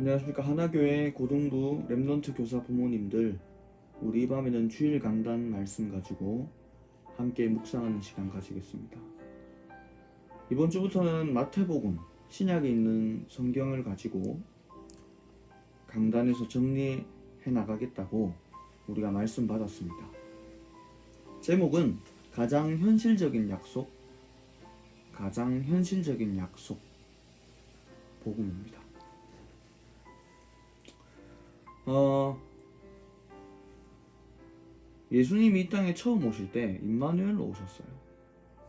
안녕하십니까. 하나교회 고등부 랩런트 교사 부모님들 우리 이 밤에는 주일 강단 말씀 가지고 함께 묵상하는 시간 가지겠습니다. 이번 주부터는 마태복음 신약에 있는 성경을 가지고 강단에서 정리해 나가겠다고 우리가 말씀 받았습니다. 제목은 가장 현실적인 약속 가장 현실적인 약속 복음입니다 어, 예수님이 이 땅에 처음 오실 때 임마누엘로 오셨어요.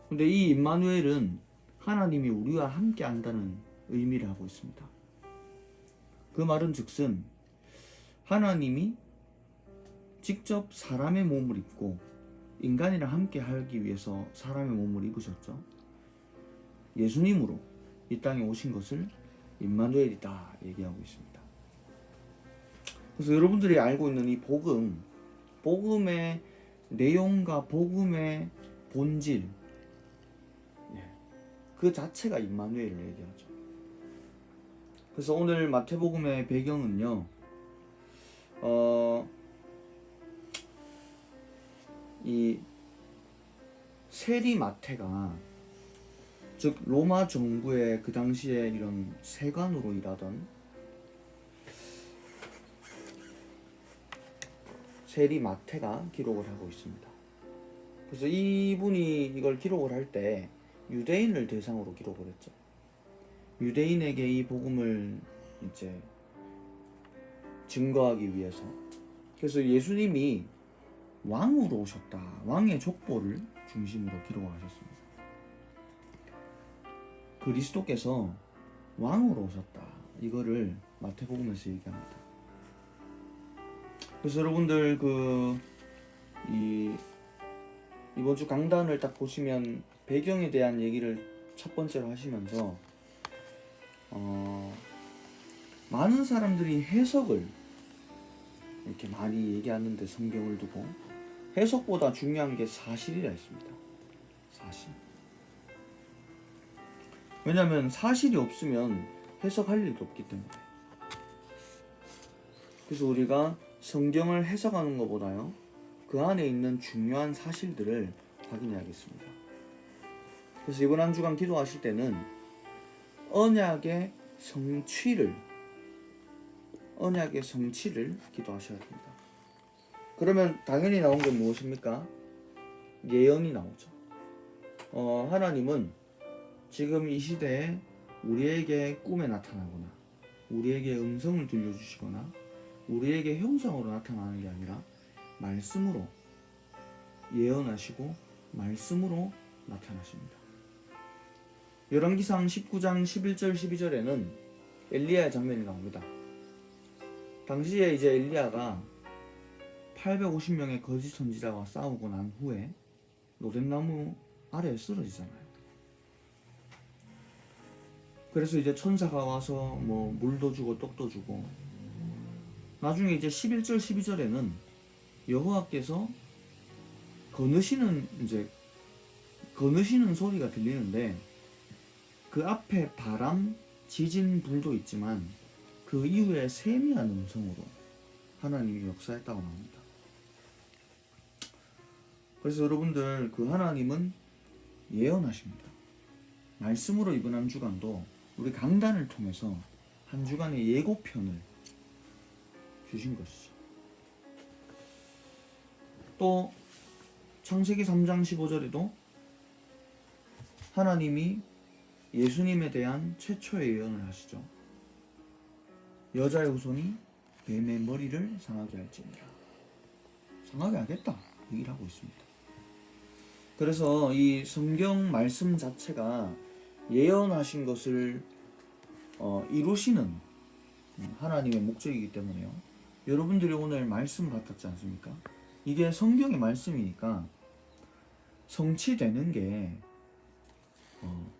근데 이 임마누엘은 하나님이 우리와 함께 한다는 의미를 하고 있습니다. 그 말은 즉슨 하나님이 직접 사람의 몸을 입고 인간이랑 함께 하기 위해서 사람의 몸을 입으셨죠. 예수님으로 이 땅에 오신 것을 임마누엘이다 얘기하고 있습니다. 그래서 여러분들이 알고 있는 이 복음, 복음의 내용과 복음의 본질, 예, 그 자체가 임마누엘을 얘기하죠. 그래서 오늘 마태복음의 배경은요, 어, 이 세리 마태가 즉 로마 정부의 그 당시에 이런 세관으로 일하던 세리 마태가 기록을 하고 있습니다. 그래서 이분이 이걸 기록을 할 때 유대인을 대상으로 기록을 했죠. 유대인에게 이 복음을 이제 증거하기 위해서. 그래서 예수님이 왕으로 오셨다. 왕의 족보를 중심으로 기록하셨습니다. 그리스도께서 왕으로 오셨다. 이거를 마태복음에서 얘기합니다. 그래서 여러분들 그 이 이번 주 강단을 딱 보시면 배경에 대한 얘기를 첫 번째로 하시면서 어 많은 사람들이 해석을 이렇게 많이 얘기하는데 성경을 두고 해석보다 중요한 게 사실이라 했습니다. 사실. 왜냐하면 사실이 없으면 해석할 일도 없기 때문에. 그래서 우리가 성경을 해석하는 것보다요, 그 안에 있는 중요한 사실들을 확인해야겠습니다. 그래서 이번 한 주간 기도하실 때는 언약의 성취를, 언약의 성취를 기도하셔야 됩니다. 그러면 당연히 나온 게 무엇입니까? 예언이 나오죠. 어, 하나님은 지금 이 시대에 우리에게 꿈에 나타나거나, 우리에게 음성을 들려주시거나, 우리에게 형상으로 나타나는 게 아니라 말씀으로 예언하시고 말씀으로 나타나십니다. 열왕기상 19장 11절 12절에는 엘리야의 장면이 나옵니다. 당시에 이제 엘리야가 850명의 거짓 선지자와 싸우고 난 후에 로뎀나무 아래에 쓰러지잖아요. 그래서 이제 천사가 와서 뭐 물도 주고 떡도 주고 나중에 이제 11절 12절에는 여호와께서 거느시는 이제 거느시는 소리가 들리는데 그 앞에 바람, 지진, 불도 있지만 그 이후에 세미한 음성으로 하나님이 역사했다고 나옵니다. 그래서 여러분들 그 하나님은 예언하십니다. 말씀으로 이번 한 주간도 우리 강단을 통해서 한 주간의 예고편을 주신 것이죠. 또 창세기 3장 15절에도 하나님이 예수님에 대한 최초의 예언을 하시죠. 여자의 후손이 뱀의 머리를 상하게 할지니라. 상하게 하겠다. 얘기를 하고 있습니다. 그래서 이 성경 말씀 자체가 예언하신 것을 어, 이루시는 하나님의 목적이기 때문에요. 여러분들이 오늘 말씀 받았지 않습니까? 이게 성경의 말씀이니까 성취되는 게 어,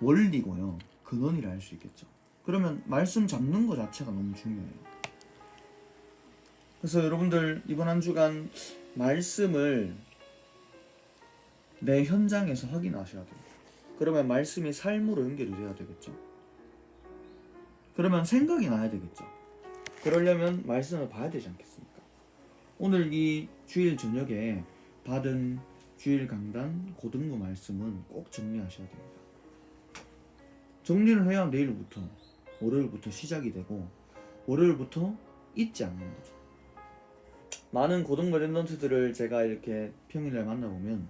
원리고요. 근원이라 할 수 있겠죠. 그러면 말씀 잡는 것 자체가 너무 중요해요. 그래서 여러분들 이번 한 주간 말씀을 내 현장에서 확인하셔야 돼요. 그러면 말씀이 삶으로 연결이 돼야 되겠죠. 그러면 생각이 나야 되겠죠. 그러려면 말씀을 봐야 되지 않겠습니까? 오늘 이 주일 저녁에 받은 주일 강단 고등부 말씀은 꼭 정리하셔야 됩니다. 정리를 해야 내일부터 월요일부터 시작이 되고 월요일부터 잊지 않는 거죠. 많은 고등부 랩런트들을 제가 이렇게 평일날 만나보면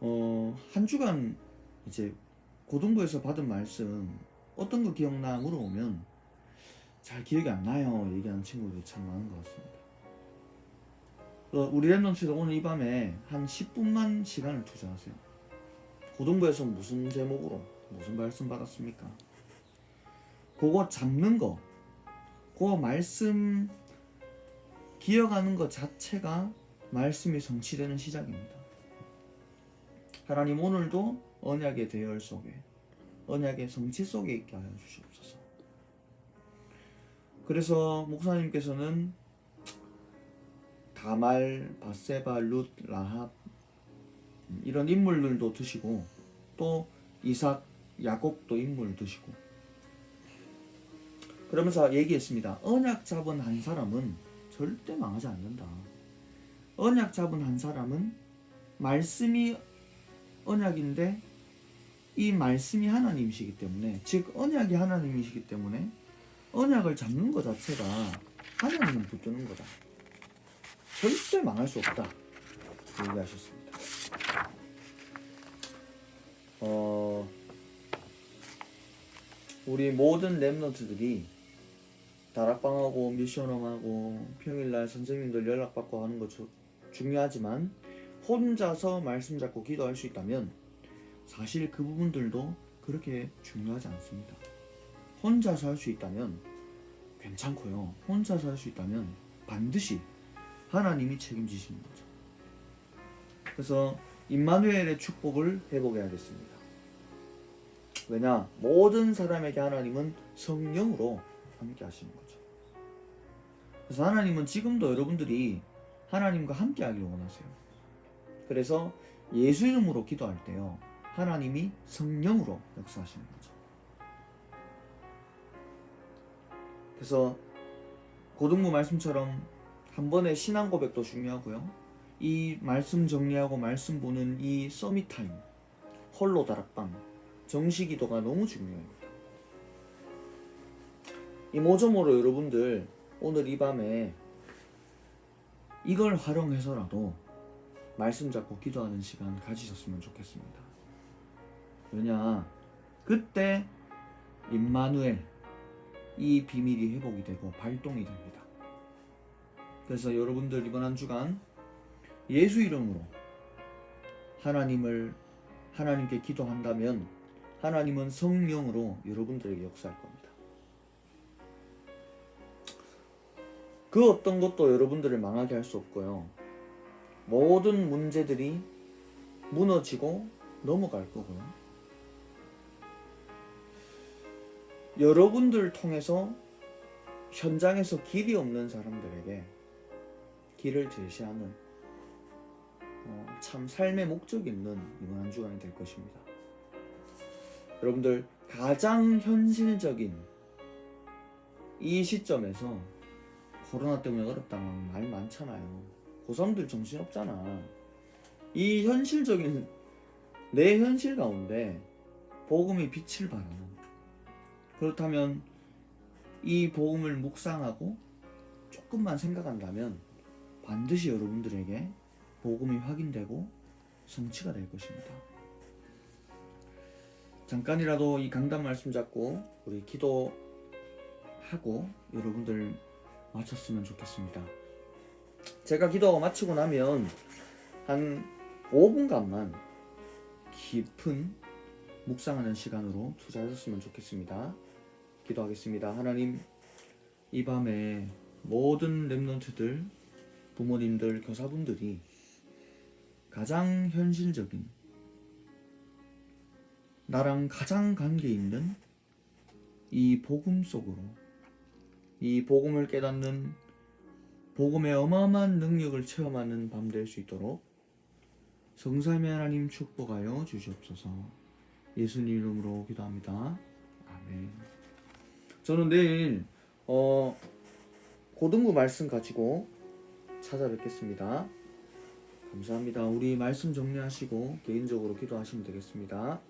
어, 한 주간 이제 고등부에서 받은 말씀 어떤 거 기억나 물어보면 잘 기억이 안 나요 얘기하는 친구들이 참 많은 것 같습니다. 어, 우리 랩런트도 오늘 이 밤에 한 10분만 시간을 투자하세요. 고등부에서 무슨 제목으로 무슨 말씀 받았습니까? 그거 잡는 거, 그 말씀 기억하는 것 자체가 말씀이 성취되는 시작입니다. 하나님 오늘도 언약의 대열 속에 언약의 성취 속에 있게 하여 주시옵소서. 그래서 목사님께서는 다말, 바세바, 룻, 라합 이런 인물들도 드시고 또 이삭, 야곱도 인물 드시고 그러면서 얘기했습니다. 언약 잡은 한 사람은 절대 망하지 않는다. 언약 잡은 한 사람은 말씀이 언약인데 이 말씀이 하나님이시기 때문에 즉 언약이 하나님이시기 때문에 언약을 잡는 것 자체가 하나님을 붙드는 거다. 절대 망할 수 없다. 얘기하셨습니다. 어, 우리 모든 랩런트들이 다락방하고 미션홈하고 평일날 선생님들 연락받고 하는 거 주- 중요하지만 혼자서 말씀 잡고 기도할 수 있다면 사실 그 부분들도 그렇게 중요하지 않습니다. 혼자서 할 수 있다면 괜찮고요. 혼자서 할 수 있다면 반드시 하나님이 책임지시는 거죠. 그래서 임마누엘의 축복을 회복해야겠습니다. 왜냐? 모든 사람에게 하나님은 성령으로 함께 하시는 거죠. 그래서 하나님은 지금도 여러분들이 하나님과 함께 하길 원하세요. 그래서 예수 이름으로 기도할 때요. 하나님이 성령으로 역사하시는 거죠. 그래서 고등부 말씀처럼 한 번의 신앙 고백도 중요하고요. 이 말씀 정리하고 말씀 보는 이 서밋 타임, 홀로 다락방, 정시 기도가 너무 중요합니다. 이 모조모로 여러분들 오늘 이 밤에 이걸 활용해서라도 말씀 잡고 기도하는 시간 가지셨으면 좋겠습니다. 왜냐, 그때 임마누엘 이 비밀이 회복이 되고 발동이 됩니다. 그래서 여러분들 이번 한 주간 예수 이름으로 하나님을 하나님께 기도한다면 하나님은 성령으로 여러분들에게 역사할 겁니다. 그 어떤 것도 여러분들을 망하게 할 수 없고요. 모든 문제들이 무너지고 넘어갈 거고요. 여러분들 통해서 현장에서 길이 없는 사람들에게 길을 제시하는 어, 참 삶의 목적 있는 이번 한 주간이 될 것입니다. 여러분들 가장 현실적인 이 시점에서 코로나 때문에 어렵다는 말 많잖아요. 고3들 정신 없잖아. 이 현실적인 내 현실 가운데 복음의 빛을 발하는 그렇다면 이 복음을 묵상하고 조금만 생각한다면 반드시 여러분들에게 복음이 확인되고 성취가 될 것입니다. 잠깐이라도 이 강단 말씀 잡고 우리 기도하고 여러분들 마쳤으면 좋겠습니다. 제가 기도하고 마치고 나면 한 5분간만 깊은 묵상하는 시간으로 투자하셨으면 좋겠습니다. 기도하겠습니다. 하나님, 이 밤에 모든 랩런트들, 부모님들, 교사분들이 가장 현실적인 나랑 가장 관계 있는 이 복음 속으로 이 복음을 깨닫는 복음의 어마어마한 능력을 체험하는 밤 될 수 있도록 성삼의 하나님 축복하여 주시옵소서 예수님 이름으로 기도합니다. 아멘. 저는 내일 어 고등부 말씀 가지고 찾아뵙겠습니다. 감사합니다. 우리 말씀 정리하시고 개인적으로 기도하시면 되겠습니다.